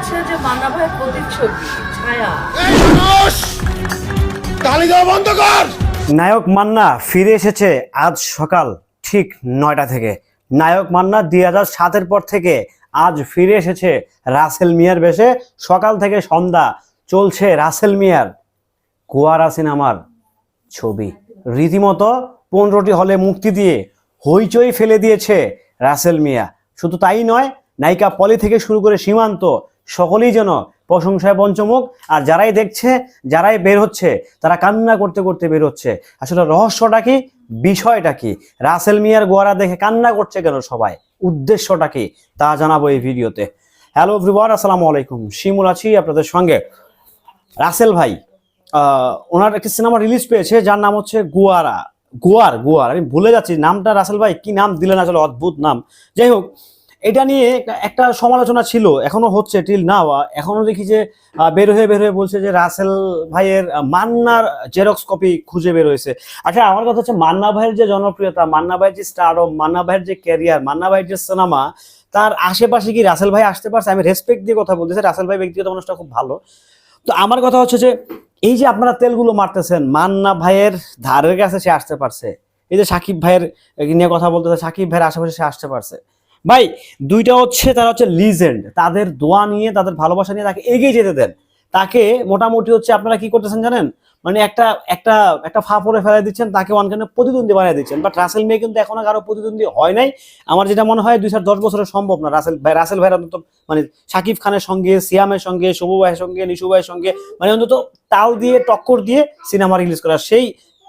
বলছে যে মান্না ভাইয়ের প্রতিচ্ছবি ছায়া। তালি দেওয়া বন্ধ কর! নায়ক মান্না ফিরে এসেছে আজ সকাল ঠিক নয়টা থেকে। নায়ক মান্না দুই হাজার সাতের পর থেকে আজ ফিরে এসেছে রাসেল মিয়ার বেশে। সকাল থেকে সন্ধ্যা চলছে রাসেল মিয়ার কুয়ারা সিনেমার ছবি। রীতিমতো পনেরোটি হলে মুক্তি দিয়ে হইচই ফেলে দিয়েছে রাসেল মিয়া। শুধু তাই নয় নায়িকা পলি থেকে শুরু করে সীমান্ত সকলেই যেন প্রশংসায় পঞ্চমুখ, আর যারাই দেখছে, যারাই বের হচ্ছে, তারা কান্না করতে করতে বের হচ্ছে। আসলে রহস্যটা কি? বিষয়টা কি? রাসেল মিয়ার গোয়ারা দেখে কান্না করছে কেন সবাই? উদ্দেশ্যটা কি? তা জানাব এই ভিডিওতে। হ্যালো এভরিওয়ান, আসসালামু আলাইকুম। শিমুল আছি আপনাদের সঙ্গে। রাসেল ভাই ওনার একটি সিনেমা রিলিজ পেয়েছে, যার নাম হচ্ছে গুয়ারা। গুয়ার গুয়ার, আমি ভুলে যাচ্ছি, নামটা রাসেল ভাই কি নাম দিলেন আসলে অদ্ভুত নাম। যাই হোক এটা নিয়ে একটা- সমালোচনা ছিল, এখনও হচ্ছে টিল নাও এখনও দেখি যে বের হয়ে বের হয়ে বলছে যে রাসেল ভাইয়ের মান্নার জেরক্স কপি খুঁজে বের হয়েছে। আচ্ছা আমার কথা হচ্ছে মান্না ভাইয়ের যে জনপ্রিয়তা, মান্না ভাইয়ের যে স্টারও মান্না ভাইয়ের যে ক্যারিয়ার মান্না ভাইয়ের যে সিনেমা তার আশেপাশে কি রাসেল ভাই আসতে পারছে? আমি রেসপেক্ট দিয়ে কথা বলতেছি, রাসেল ভাই ব্যক্তিগত মানুষটা খুব ভালো। তো আমার কথা হচ্ছে যে, এই যে আপনারা তেলগুলো মারতেছেন, মান্না ভাইয়ের ধারের কাছে সে আসতে পারছে। এই যে সাকিব ভাইয়ের নিয়ে কথা বলতেছে, সাকিব ভাইয়ের আশেপাশে সে আসতে পারছে। ভাই, দুইটা হচ্ছে তারা হচ্ছে লিজেন্ড তাদের দোয়া নিয়ে, তাদের ভালোবাসা নিয়ে তাকে এগিয়ে যেতে দেন। তাকে মোটামুটি হচ্ছে আপনারা কি করতেছেন জানেন? মানে একটা একটা একটা ফাঁপড়ে ফেলে দিচ্ছেন, তাকে ওয়ানখানে প্রতিদ্বন্দ্বী বানিয়ে দিচ্ছেন। বাট রাসেল মেয়ে কিন্তু এখনও কারও প্রতিদ্বন্দ্বী হয় নাই। আমার যেটা মনে হয়, দুই হাজার দশ বছরের সম্ভব না। রাসেল ভাই রাসেল ভাইয়ের অন্তত মানে সাকিব খানের সঙ্গে, সিয়ামের সঙ্গে শুভ ভাইয়ের সঙ্গে, নিশু ভাইয়ের সঙ্গে মানে অন্তত তাল দিয়ে, টক্কর দিয়ে সিনেমা রিলিজ করা। সেই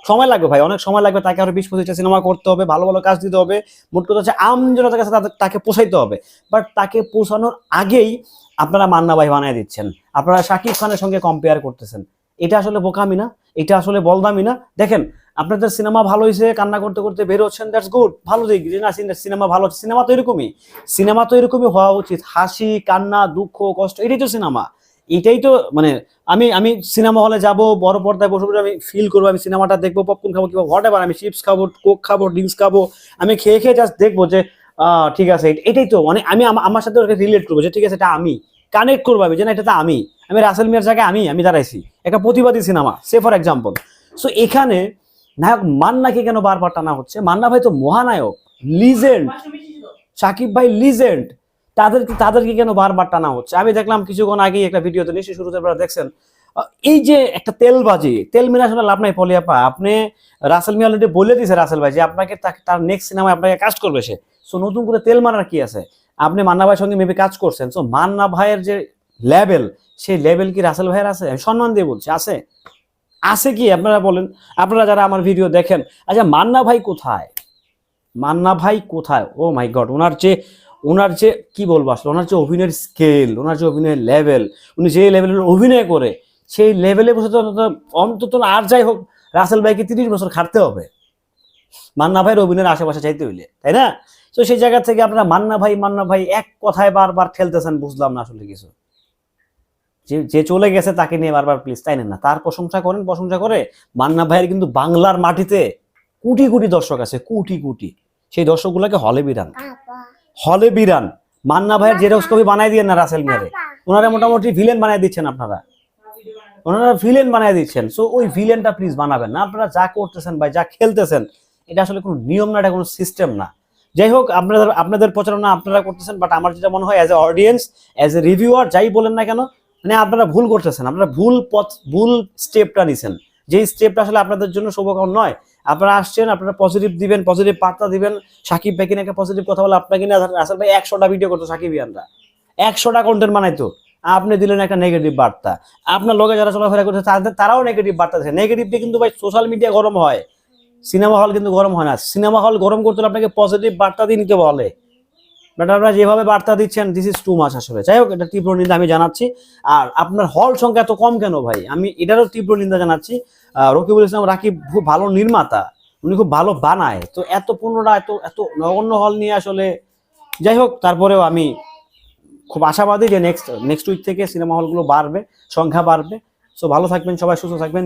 সময় লাগবে ভাই, অনেক সময় লাগবে তাকে আরও বিশ পঁচিশটা সিনেমা করতে হবে, ভালো ভালো কাজ দিতে হবে। মোট কথা হচ্ছে আমজনতার কাছে তাকে পোষাইতে হবে। বাট তাকে পৌঁছানোর আগেই আপনারা মান্না ভাই বানিয়ে দিচ্ছেন। আপনারা শাকিব খানের সঙ্গে কম্পেয়ার করতেছেন। এটা আসলে বোকামি না, এটা আসলে বলদামি না। দেখেন, আপনাদের সিনেমা ভালো হয়েছে কান্না করতে করতে বের হচ্ছেন দ্যাটস গুড ভালো দিক, যে না সিনেমা ভালো সিনেমা তো এরকমই। সিনেমা তো এরকমই হওয়া উচিত। হাসি, কান্না, দুঃখ, কষ্ট, এটাই তো সিনেমা এটাই তো মানে আমি আমি সিনেমা হলে যাব বড় পর্দায় বসে বসে আমি ফিল করব আমি সিনেমাটা দেখব পপকর্ন খাব কিংবা হোয়াট এভার আমি চিপস খাব কোক খাব ড্রিঙ্কস খাব আমি খেয়ে খেয়ে জাস্ট দেখব যে ঠিক আছে এটাই তো মানে আমি আমার সাথে ওকে রিলেট করব যে ঠিক আছে এটা আমি। কানেক্ট করব আমি যে না এটা তো আমি। আমি রাসেল মিয়ার জায়গায় আমি আমি দাঁড়াইছি। একটা প্রতিবাদী সিনেমা সে ফর এক্সাম্পল সো এখানে নায়ক মান্নাকে কেন বারবার টানা হচ্ছে? মান্না ভাই তো মহানায়ক লিজেন্ড সাকিব ভাই লিজেন্ড তাদেরকে তাদেরকে কেন বারবার টানা হচ্ছে? আমি দেখলাম কিছুক্ষণ আগেই একটা ভিডিওতে, নিশ্চয়ই শুরুতে আপনারা দেখছেন। এই যে একটা তেলবাজি তেল মিনা আসলে লাভ নাই পলিয়াপা আপনি রাসেল মিয়া অলরেডি বলে দিয়েছে রাসেল ভাই যে আপনাকে তার নেক্সট সিনেমায় আপনাকে কাজ করবে সে। সো নতুন করে তেল মারার কি আছে? আপনি মান্না ভাইয়ের সঙ্গে মেবি কাজ করছেন। সো মান্না ভাইয়ের যে লেভেল সেই লেভেল কি রাসেল ভাইয়ের আছে? আমি সম্মান দিয়ে বলছি, আছে। আছে কি? আপনারা বলেন। আপনারা যারা আমার ভিডিও দেখেন আচ্ছা মান্না ভাই কোথায়? মান্না ভাই কোথায়? ও মাই গড ওনার যে ওনার যে, কি বলব আসলে? ওনার যে অভিনয়ের স্কেল ওনার যে অভিনয়ের লেভেল উনি যে লেভেলের অভিনয় করে, সেই লেভেলে বসে অন্তত আর যাই হোক, রাসেল ভাইকে তিরিশ বছর খাটতে হবে। মান্না ভাইয়ের অভিনয়ের আশেপাশে চাইতে হইলে, তাই না? তো সেই জায়গা থেকে আপনারা মান্না ভাই মান্না ভাই এক কথায় বারবার ঠেলতেছেন, বুঝলাম না আসলে কিছু। যে যে চলে গেছে তাকে নিয়ে বারবার প্লিজ তাই না। তার প্রশংসা করেন, প্রশংসা করে, মান্না ভাইয়ের কিন্তু বাংলার মাটিতে কোটি কোটি দর্শক আছে, কোটি কোটি। সেই দর্শকগুলোকে হলে বিরান হলে বিরান মান্না ভাইয়ের জেরক্স কপি বানাই দিয়ে না রাসেল মেরে ওনারা মোটামুটি ভিলেন বানাই দিচ্ছেন আপনারা। ওনারা ভিলেন বানাই দিচ্ছেন। সো ওই ভিলেনটা প্লিজ বানাবেন না। আপনারা যা করতেছেন ভাই যা খেলতেছেন এটা আসলে কোনো নিয়ম না এটা কোনো সিস্টেম না। যাই হোক আপনাদের আপনাদের প্রচারণা আপনারা করতেছেন বাট আমার যেটা মনে হয় as a audience as a reviewer যাই বলেন না কেন মানে আপনারা ভুল করতেছেন। আপনারা ভুল পথ ভুল স্টেপটা নিছেন। যেই স্টেপটা আসলে আপনাদের জন্য শুভকর নয় আপনারা আসছেন, আপনারা পজিটিভ দিবেন পজিটিভ বার্তা দিবেন। সাকিব ভাই কিনে একটা পজিটিভ কথা বলে আপনাকে নিয়ে আসলে ভাই, একশোটা ভিডিও করতো সাকিব ইয়ানরা। একশোটা কন্টেন্ট বানাইতো। আপনি দিলেন একটা নেগেটিভ বার্তা। আপনার লোকে যারা চলাফেরা করছে, তাদের তারাও নেগেটিভ বার্তা দিচ্ছে নেগেটিভ দিয়ে কিন্তু ভাই সোশ্যাল মিডিয়া গরম হয়। সিনেমা হল কিন্তু গরম হয় না। সিনেমা হল গরম করতে হলে আপনাকে পজিটিভ বার্তা দিয়ে নিতে বলে বাট আপনারা যেভাবে বার্তা দিচ্ছেন দিস ইজ টু মাছ আসলে। যাই হোক, এটা তীব্র নিন্দা আমি জানাচ্ছি। আর আপনার হল সংখ্যা এত কম কেন ভাই? আমি এটারও তীব্র নিন্দা জানাচ্ছি। রকিবুল ইসলাম রাকিব খুব ভালো নির্মাতা। উনি খুব ভালো বানায়। তো এত পনেরোটা এত এত নগণ্য হল নিয়ে আসলে, যাই হোক, তারপরেও আমি খুব আশাবাদী যে নেক্সট নেক্সট উইক থেকে সিনেমা হলগুলো বাড়বে, সংখ্যা বাড়বে। সো ভালো থাকবেন সবাই, সুস্থ থাকবেন।